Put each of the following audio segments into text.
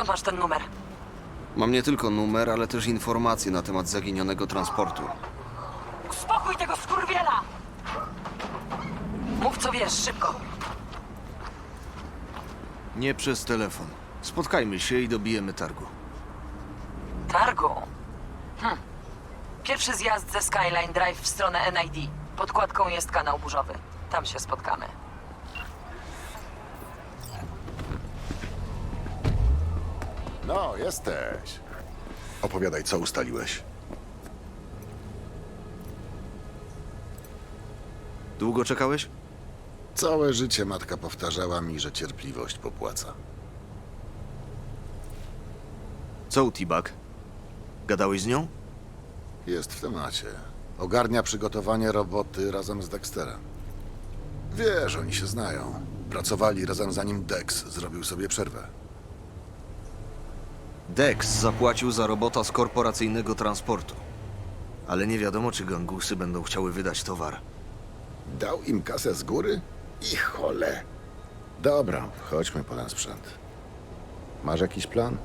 Skąd masz ten numer? Mam nie tylko numer, ale też informacje na temat zaginionego transportu. Uspokój tego skurwiela! Mów co wiesz, szybko. Nie przez telefon. Spotkajmy się i dobijemy targu. Targu. Hm. Pierwszy zjazd ze Skyline Drive w stronę NID. Podkładką jest kanał burzowy. Tam się spotkamy. No, jesteś. Opowiadaj, co ustaliłeś. Długo czekałeś? Całe życie matka powtarzała mi, że cierpliwość popłaca. Co u T-Bag? Gadałeś z nią? Jest w temacie. Ogarnia przygotowanie roboty razem z Dexterem. Wiesz, oni się znają. Pracowali razem zanim Dex zrobił sobie przerwę. Dex zapłacił za robota z korporacyjnego transportu. Ale nie wiadomo, czy gangusy będą chciały wydać towar. Dał im kasę z góry? I chole. Dobra, chodźmy po ten sprzęt. Masz jakiś plan?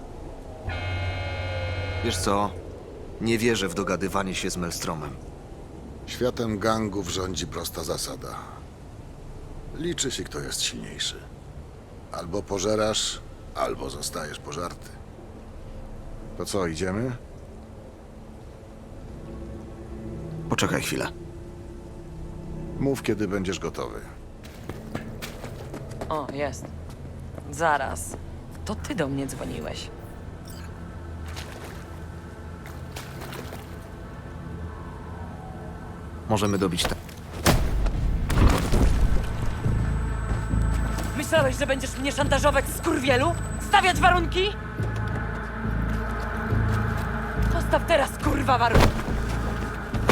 Wiesz co? Nie wierzę w dogadywanie się z Melstromem. Światem gangów rządzi prosta zasada. Liczy się, kto jest silniejszy. Albo pożerasz, albo zostajesz pożarty. To co, idziemy? Poczekaj chwilę. Mów, kiedy będziesz gotowy. O, jest. Zaraz. To ty do mnie dzwoniłeś. Możemy dobić te... Myślałeś, że będziesz mnie szantażować, skurwielu? Stawiać warunki? Postaw teraz, kurwa, warunki.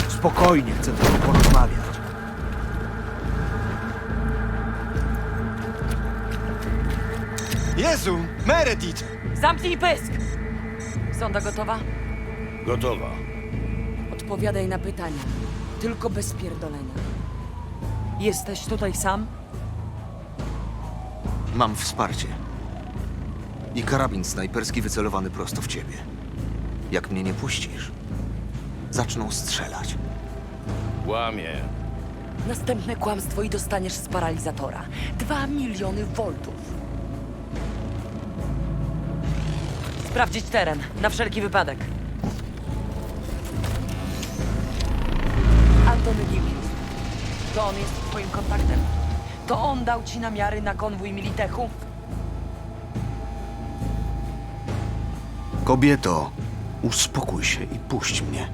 Spokojnie, chcę tylko porozmawiać. Jezu, Meredith! Zamknij pysk! Sonda gotowa? Gotowa. Odpowiadaj na pytania. Tylko bez pierdolenia. Jesteś tutaj sam? Mam wsparcie. I karabin snajperski wycelowany prosto w ciebie. Jak mnie nie puścisz, zaczną strzelać. Łamie. Następne kłamstwo i dostaniesz z paralizatora. Dwa miliony voltów. Sprawdzić teren, na wszelki wypadek. Antony Gilkis. To on jest twoim kontaktem. To on dał ci namiary na konwój Militechu? Kobieto, uspokój się i puść mnie.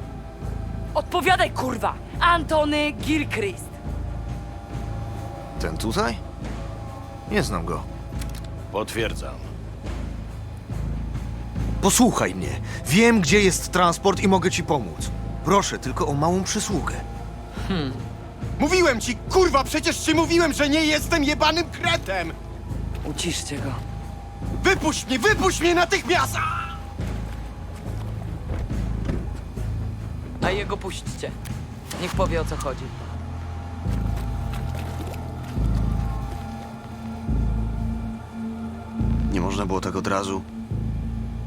Odpowiadaj, kurwa! Antony Gilchrist. Ten tutaj? Nie znam go. Potwierdzam. Posłuchaj mnie. Wiem, gdzie jest transport i mogę ci pomóc. Proszę tylko o małą przysługę. Mówiłem ci, kurwa, przecież ci mówiłem, że nie jestem jebanym kretem! Uciszcie go. Wypuść mnie, wypuść mnie natychmiast! A jego puśćcie. Niech powie o co chodzi. Nie można było tak od razu.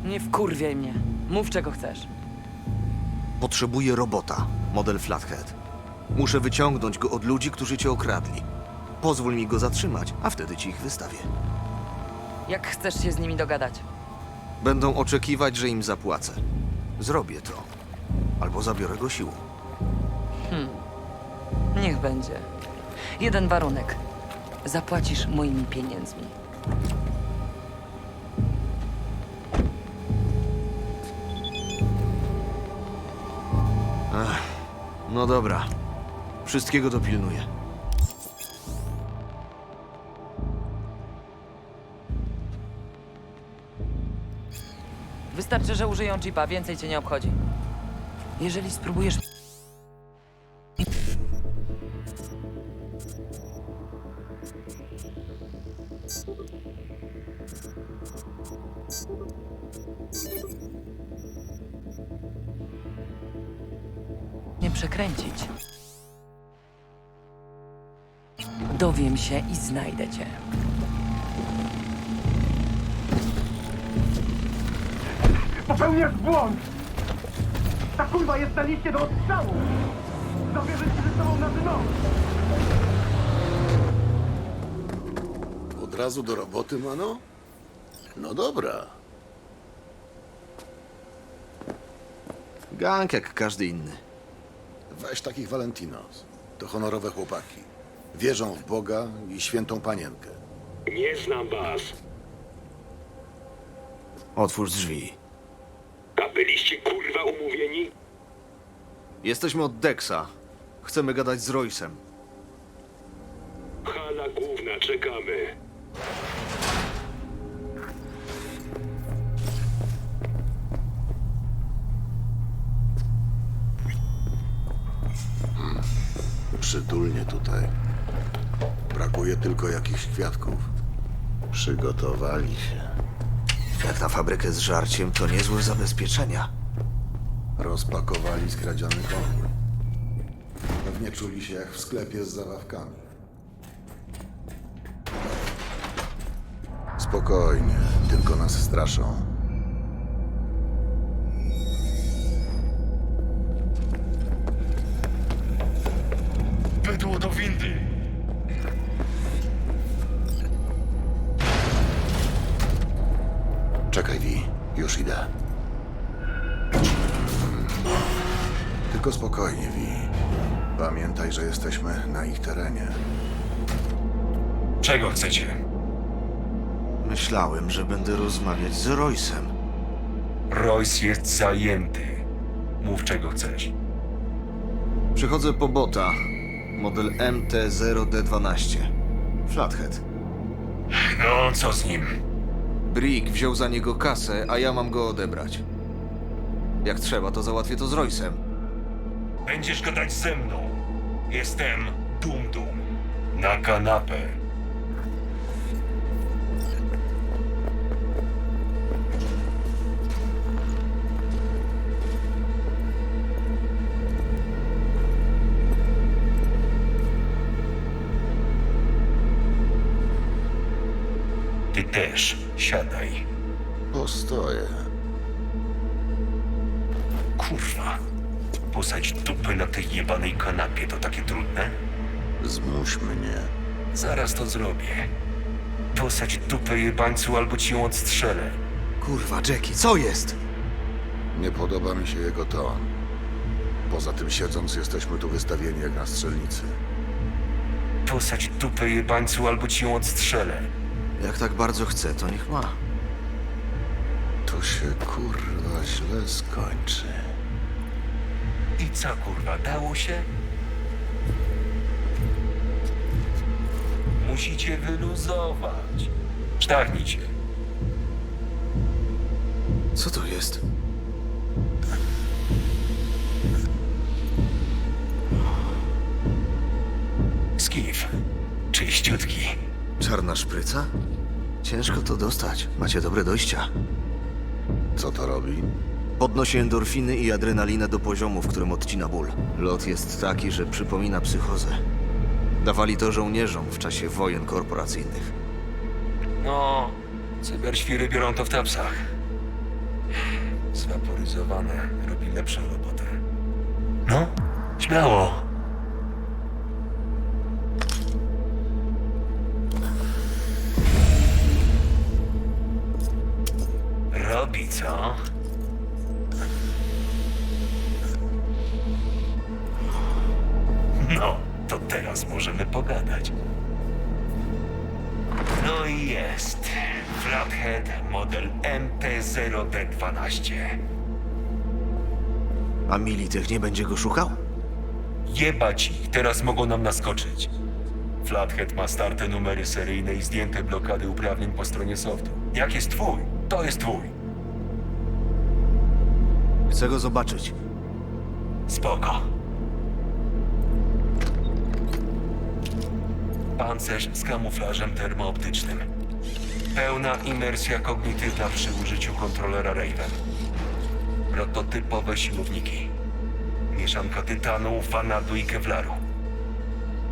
Nie wkurwiaj mnie. Mów czego chcesz. Potrzebuję robota, model Flathead. Muszę wyciągnąć go od ludzi, którzy cię okradli. Pozwól mi go zatrzymać, a wtedy ci ich wystawię. Jak chcesz się z nimi dogadać? Będą oczekiwać, że im zapłacę. Zrobię to. Albo zabiorę go siłą. Niech będzie. Jeden warunek. Zapłacisz moimi pieniędzmi. No dobra. Wszystkiego dopilnuję. Wystarczy, że użyją chipa, więcej cię nie obchodzi. Jeżeli spróbujesz. Nie przekręcić. Dowiem się i znajdę cię. Popełniasz błąd! Liście do odstrzału! Zabierze się ze sobą na dno! Od razu do roboty, mano? No dobra. Gang jak każdy inny. Weź takich Valentinos. To honorowe chłopaki. Wierzą w Boga i świętą panienkę. Nie znam was. Otwórz drzwi. A byliście kurwa umówieni? Jesteśmy od Dexa. Chcemy gadać z Roysem. Hala główna, czekamy. Przytulnie tutaj. Brakuje tylko jakichś kwiatków. Przygotowali się. Jak na fabrykę z żarciem, to niezłe zabezpieczenia. Rozpakowali skradziony konwój. Pewnie czuli się jak w sklepie z zabawkami. Spokojnie, tylko nas straszą. Myślałem, że będę rozmawiać z Roysem. Royce jest zajęty. Mów czego chcesz. Przychodzę po bota. Model MT-0D12. Flathead. No, co z nim? Brick wziął za niego kasę, a ja mam go odebrać. Jak trzeba, to załatwię to z Roysem. Będziesz gadać ze mną. Jestem Dum Dum. Na kanapę. Siadaj. Postoję. Kurwa. Posadź dupę na tej jebanej kanapie to takie trudne? Zmuś mnie. Zaraz to zrobię. Posadź dupę jebańcu albo ci ją odstrzelę. Kurwa, Jackie, co jest? Nie podoba mi się jego ton. Poza tym siedząc, jesteśmy tu wystawieni jak na strzelnicy. Posadź dupę jebańcu albo ci ją odstrzelę. Jak tak bardzo chce, to niech ma. To się kurwa źle skończy. I co kurwa, dało się? Musicie wyluzować. Sztachnijcie. Co to jest? Skif. Czyściutki. Czarna szpryca? Ciężko to dostać. Macie dobre dojścia. Co to robi? Podnosi endorfiny i adrenalinę do poziomu, w którym odcina ból. Lot jest taki, że przypomina psychozę. Dawali to żołnierzom w czasie wojen korporacyjnych. No, cyberświry biorą to w tapsach. Zwaporyzowane robi lepszą robotę. No, śmiało. Co? No, to teraz możemy pogadać. No i jest. Flathead model MT-0D12. A Militech nie będzie go szukał? Jebać ich, teraz mogą nam naskoczyć. Flathead ma starte numery seryjne i zdjęte blokady uprawnień po stronie softu. Jak jest twój, to jest twój. Chcę go zobaczyć. Spoko. Pancerz z kamuflażem termooptycznym. Pełna imersja kognitywna przy użyciu kontrolera Raven. Prototypowe siłowniki. Mieszanka tytanu, vanadu i kevlaru.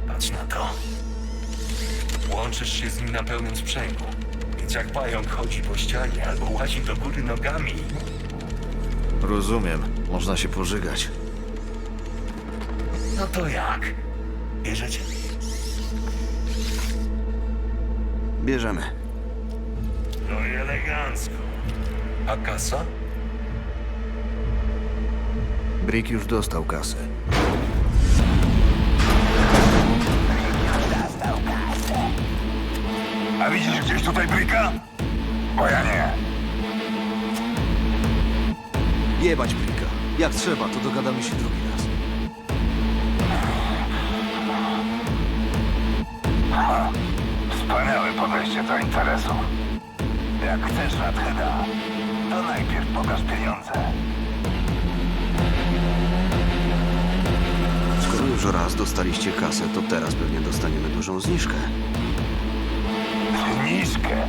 Patrz na to. Łączysz się z nim na pełnym sprzęgu. Więc jak pająk chodzi po ścianie albo łazi do góry nogami, Rozumiem. Można się pożygać. No to jak? Bierzecie? Bierzemy. No i elegancko. A kasa? Brick już dostał kasę. A widzisz gdzieś tutaj Bricka? Bo ja nie. Jebać Bricka. Jak trzeba, to dogadamy się drugi raz. Wspaniałe podejście do interesu. Jak chcesz Radheada, to najpierw pokaż pieniądze. Skoro już raz dostaliście kasę, to teraz pewnie dostaniemy dużą zniżkę. Zniżkę?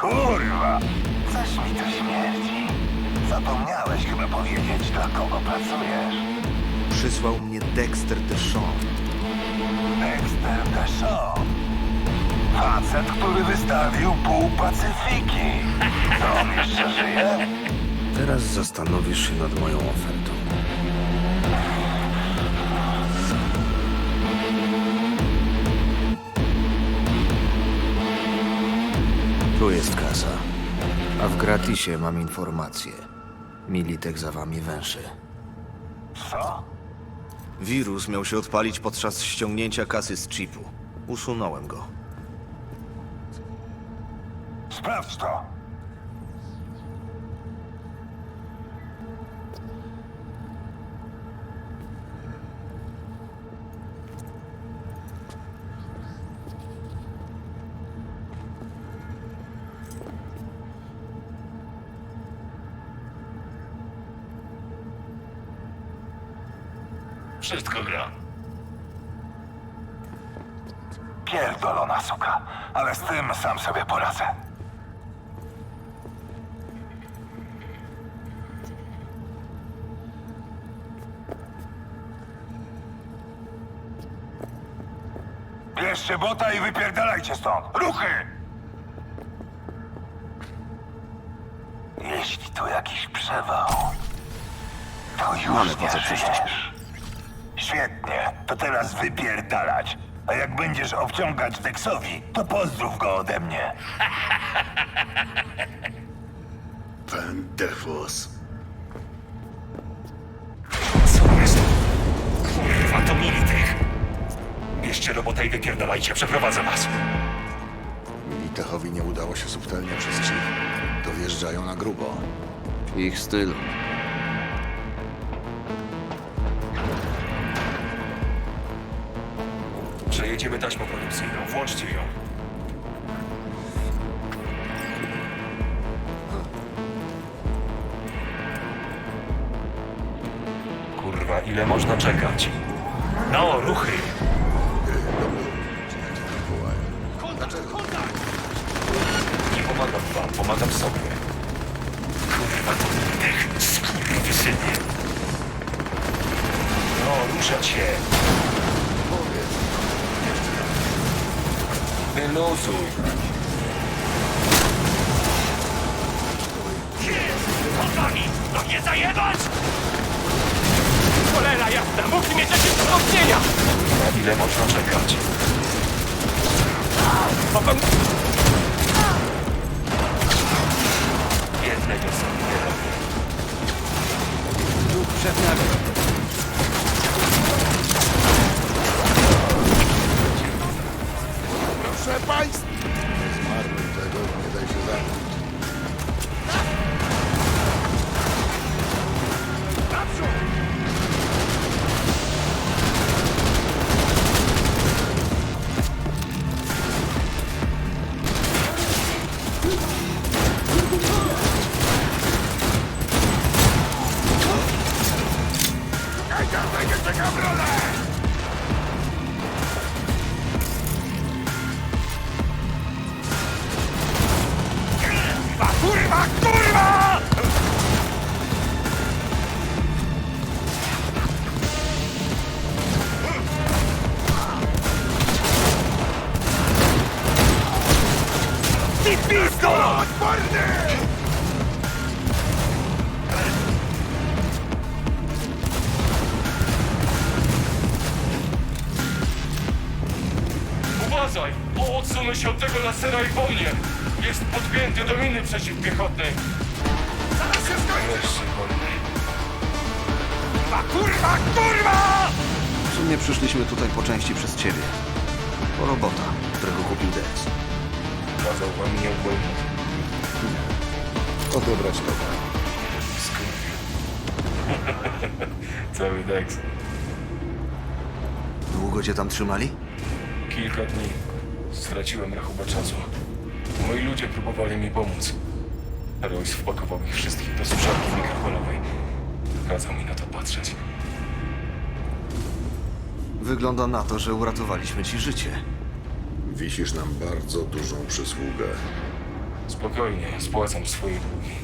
Kurwa! Coś mi to śmierdzi. Zapomniałeś chyba powiedzieć, dla kogo pracujesz. Przysłał mnie Dexter Deshawn. Dexter Deshawn. Facet, który wystawił pół Pacyfiki. To on jeszcze żyje? Teraz zastanowisz się nad moją ofertą. Tu jest kasa. A w gratisie mam informację. Militek za wami węszy. Co? Wirus miał się odpalić podczas ściągnięcia kasy z chipu. Usunąłem go. Sprawdź to. Wszystko gra. Pierdolona suka, ale z tym sam sobie poradzę. Bierzcie bota i wypierdalajcie stąd. Ruchy! Jeśli tu jakiś przewał, to już nie żyjesz. Świetnie, to teraz wypierdalać. A jak będziesz obciągać Dexowi, to pozdrów go ode mnie. Pendefus. Co jest? Kurwa, to Militek. Bierzcie robotę i wypierdalajcie, przeprowadzę was. Militechowi nie udało się subtelnie przez chip. To wjeżdżają na grubo. Ich styl. Ile można czekać? No, ruchy! Nie pomagam wam, pomagam sobie. Kurwa, to Militek, skurwysynie. No, ruszać się. Wyluzuj. Chłopaki, to nie zajebać! Musi mieć jakieś wzmocnienia! Na ile można czekać? Mogą... Jednego sobie nie robię. Zmarnuj Kurwa, kurwa, kurwa! W sumie przyszliśmy tutaj po części przez ciebie. Po robota, którego kupił Dex. Kazał wam mnie uwolnić. Odebrać towar. Cały Dex. Długo cię tam trzymali? Kilka dni. Straciłem rachubę czasu. Moi ludzie próbowali mi pomóc. Royce wpakował ich wszystkich do suszarki mikrofalowej. Kazał mi na to patrzeć. Wygląda na to, że uratowaliśmy ci życie. Wisisz nam bardzo dużą przysługę. Spokojnie, spłacam swoje długi.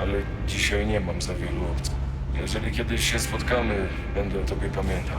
Ale dzisiaj nie mam za wielu opcji. Jeżeli kiedyś się spotkamy, będę o tobie pamiętał.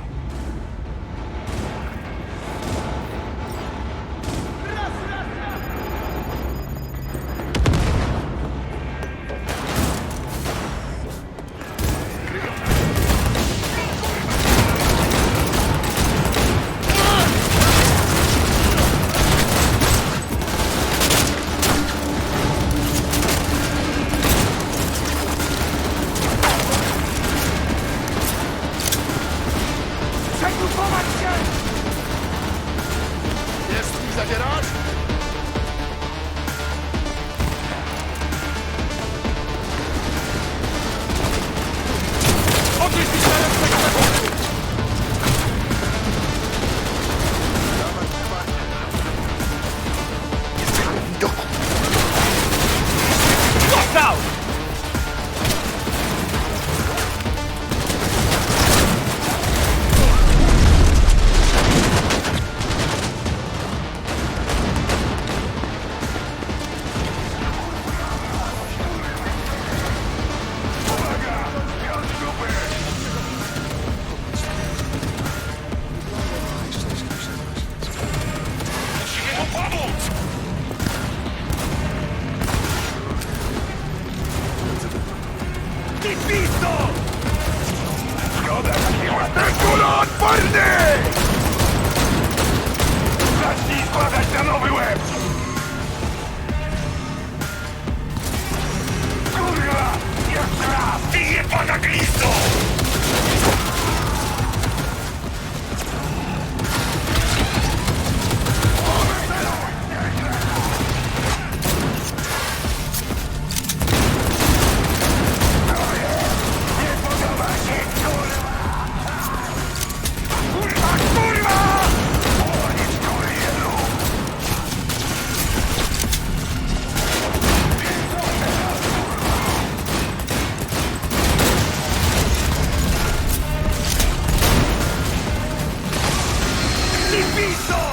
¡Fuerte! Ty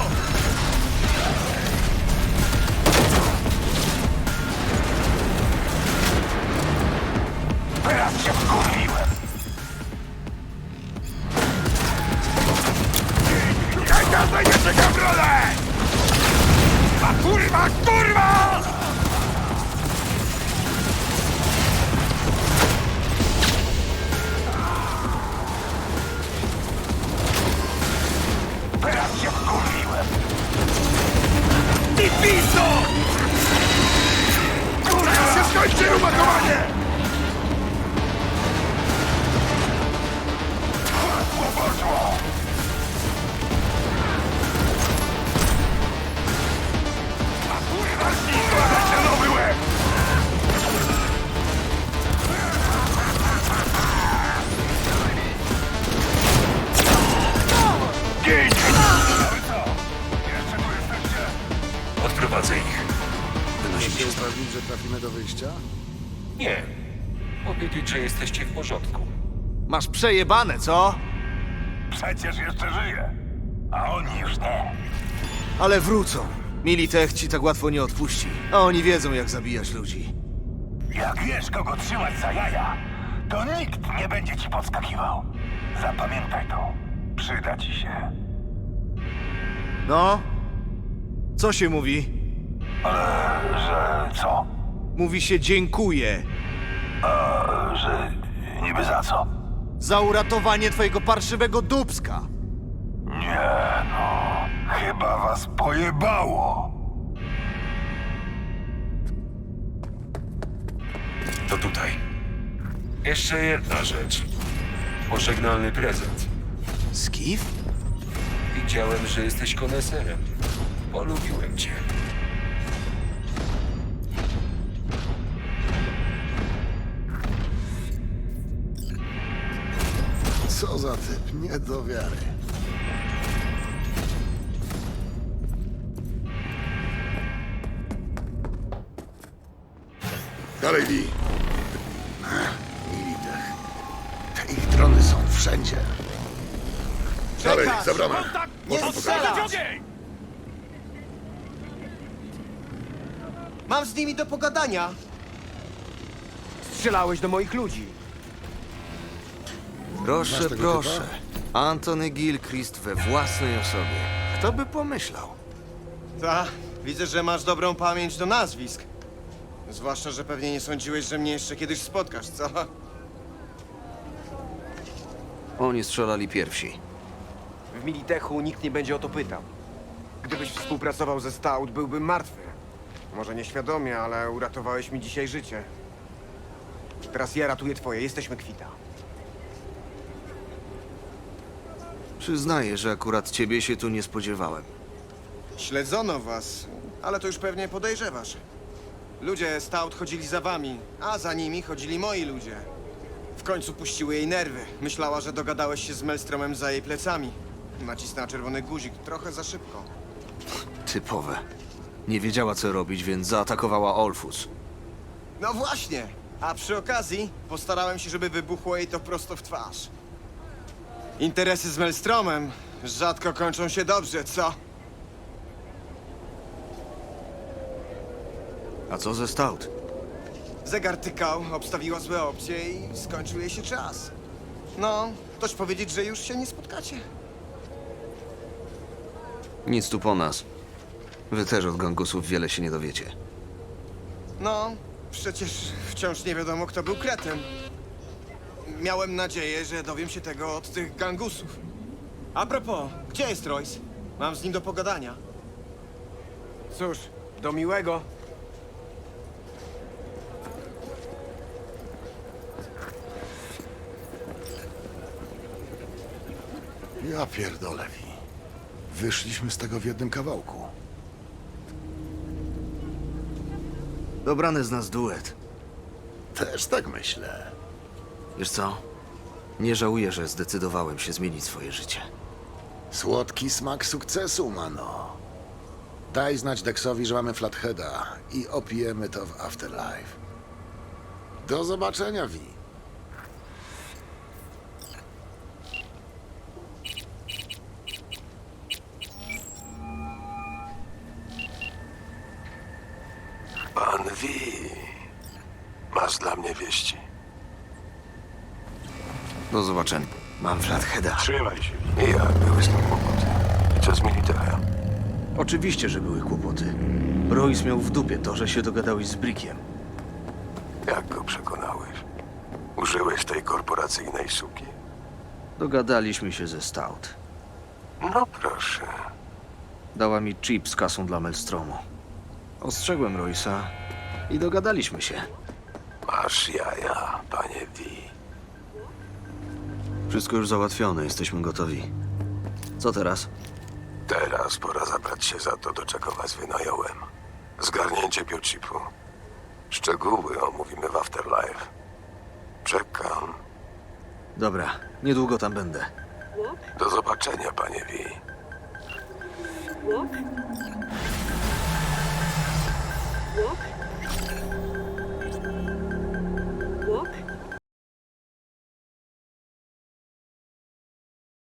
przejebane, co? Przecież jeszcze żyje. A oni już nie. Ale wrócą. Militech ci tak łatwo nie odpuści. A oni wiedzą, jak zabijać ludzi. Jak wiesz, kogo trzymać za jaja, to nikt nie będzie ci podskakiwał. Zapamiętaj to. Przyda ci się. No? Co się mówi? Że co? Mówi się dziękuję Że niby za co? Za uratowanie twojego parszywego dubska. Nie, no. Chyba was pojebało. To tutaj. Jeszcze jedna rzecz. Pożegnalny prezent. Skif? Widziałem, że jesteś koneserem. Polubiłem cię. Co za typ, nie do wiary. Dalej, Lee. Militech. Te ich drony są wszędzie. Dalej, za bramę. Można pokazać. Mam z nimi do pogadania. Strzelałeś do moich ludzi. Proszę, tego proszę. Antony Gilchrist we własnej osobie. Kto by pomyślał? Ta, widzę, że masz dobrą pamięć do nazwisk. Zwłaszcza, że pewnie nie sądziłeś, że mnie jeszcze kiedyś spotkasz, co? Oni strzelali pierwsi. W Militechu nikt nie będzie o to pytał. Gdybyś współpracował ze Stout, byłbym martwy. Może nieświadomie, ale uratowałeś mi dzisiaj życie. Teraz ja ratuję twoje, jesteśmy kwita. Przyznaję, że akurat ciebie się tu nie spodziewałem. Śledzono was, ale to już pewnie podejrzewasz. Ludzie Stout chodzili za wami, a za nimi chodzili moi ludzie. W końcu puściły jej nerwy. Myślała, że dogadałeś się z Melstromem za jej plecami. Nacisnęła czerwony guzik trochę za szybko. Typowe. Nie wiedziała, co robić, więc zaatakowała Olfus. No właśnie! A przy okazji postarałem się, żeby wybuchło jej to prosto w twarz. Interesy z Melstromem rzadko kończą się dobrze, co? A co ze Stout? Zegar tykał, obstawiła złe opcje i skończył jej się czas. No, ktoś powiedzieć, że już się nie spotkacie. Nic tu po nas. Wy też od gangusów wiele się nie dowiecie. No, przecież wciąż nie wiadomo, kto był kretem. Miałem nadzieję, że dowiem się tego od tych gangusów. A propos, gdzie jest Royce? Mam z nim do pogadania. Cóż, do miłego. Ja pierdolę, Wi. Wyszliśmy z tego w jednym kawałku. Dobrany z nas duet. Też tak myślę. Wiesz co? Nie żałuję, że zdecydowałem się zmienić swoje życie. Słodki smak sukcesu, mano. Daj znać Dexowi, że mamy Flatheada i opijemy to w Afterlife. Do zobaczenia, Wi. Mam Flatheada. Trzymaj się. I jak były z tym kłopoty? I co z militerem? Oczywiście, że były kłopoty. Royce miał w dupie to, że się dogadałeś z Brickiem. Jak go przekonałeś? Użyłeś tej korporacyjnej suki? Dogadaliśmy się ze Stout. No proszę. Dała mi chip z kasą dla Melstromu. Ostrzegłem Royce'a i dogadaliśmy się. Masz jaja, panie Wi. Wszystko już załatwione, jesteśmy gotowi. Co teraz? Teraz pora zabrać się za to, do czego was wynająłem. Zgarnięcie biochipu. Szczegóły omówimy w Afterlife. Czekam. Dobra, niedługo tam będę. Do zobaczenia, panie Wi. Walk. Walk.